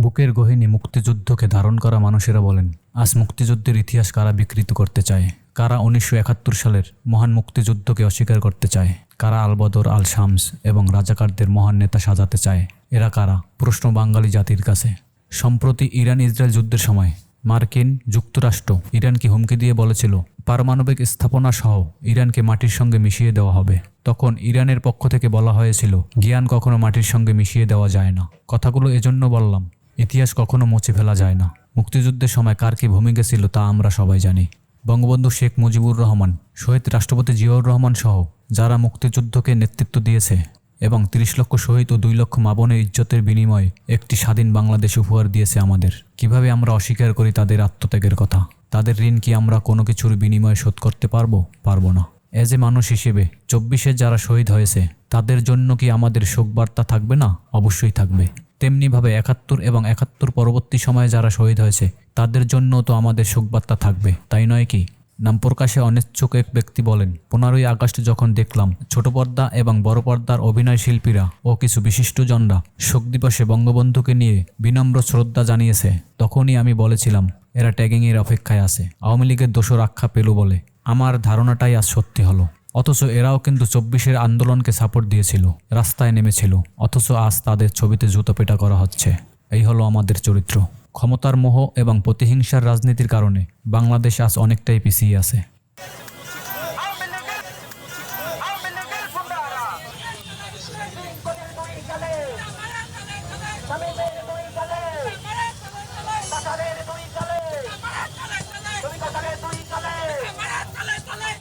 বুকের গহিনী মুক্তিযুদ্ধকে ধারণ করা মানুষেরা বলেন, আজ মুক্তিযুদ্ধের ইতিহাস কারা বিকৃত করতে চায়? কারা উনিশশো একাত্তর সালের মহান মুক্তিযুদ্ধকে অস্বীকার করতে চায়? কারা আলবদর আল শামস এবং রাজাকারদের মহান নেতা সাজাতে চায়? এরা কারা? প্রশ্ন বাঙালি জাতির কাছে। সম্প্রতি ইরান ইসরায়েল যুদ্ধের সময় মার্কিন যুক্তরাষ্ট্র ইরানকে হুমকি দিয়ে বলেছিল, পারমাণবিক স্থাপনা সহ ইরানকে মাটির সঙ্গে মিশিয়ে দেওয়া হবে। তখন ইরানের পক্ষ থেকে বলা হয়েছিল, জ্ঞান কখনো মাটির সঙ্গে মিশিয়ে দেওয়া যায় না। কথাগুলো এজন্য বললাম ইতিহাস কখনো মুছে ফেলা যায় না। মুক্তিযুদ্ধের সময় কার কি ভূমিকা ছিল তা আমরা সবাই জানি। বঙ্গবন্ধু শেখ মুজিবুর রহমান, শহীদ রাষ্ট্রপতি জিয়াউর রহমান সহ যারা মুক্তিযুদ্ধকে নেতৃত্ব দিয়েছে এবং তিরিশ লক্ষ শহীদ ও দুই লক্ষ মাবনের ইজ্জতের বিনিময়ে একটি স্বাধীন বাংলাদেশ উপহার দিয়েছে আমাদের। কীভাবে আমরা অস্বীকার করি তাদের আত্মত্যাগের কথা? তাদের ঋণ কি আমরা কোনো কিছুর বিনিময়ে শোধ করতে পারব? পারব না। এজ এ মানুষ হিসেবে চব্বিশে যারা শহীদ হয়েছে, তাদের জন্য কি আমাদের শোকবার্তা থাকবে না? অবশ্যই থাকবে। তেমনিভাবে একাত্তর এবং একাত্তর পরবর্তী সময়ে যারা শহীদ হয়েছে, তাদের জন্য তো আমাদের শোকবার্তা থাকবে, তাই নয় কি? নাম প্রকাশে অনিচ্ছুক এক ব্যক্তি বলেন, পনেরোই আগস্ট যখন দেখলাম, ছোট পর্দা এবং বড় পর্দার অভিনয় শিল্পীরা ও কিছু বিশিষ্টজনরা শোক দিবসে বঙ্গবন্ধুকে নিয়ে বিনম্র শ্রদ্ধা জানিয়েছে, তখনই আমি বলেছিলাম, এরা ট্যাগিংয়ের অপেক্ষায় আছে, আওয়ামী লীগের দোষর আখ্যা পেল বলে, আমার ধারণাটাই আজ সত্যি হলো। অথচ এরাও কিন্তু চব্বিশের আন্দোলনকে সাপোর্ট দিয়েছিল, রাস্তায় নেমেছিল, অথচ আজ তাদের ছবিতে জুতো পেটা করা হচ্ছে। এই হলো আমাদের চরিত্র। ক্ষমতার মোহ এবং প্রতিহিংসার রাজনীতির কারণে বাংলাদেশ আজ অনেকটাই পিছিয়ে আছে।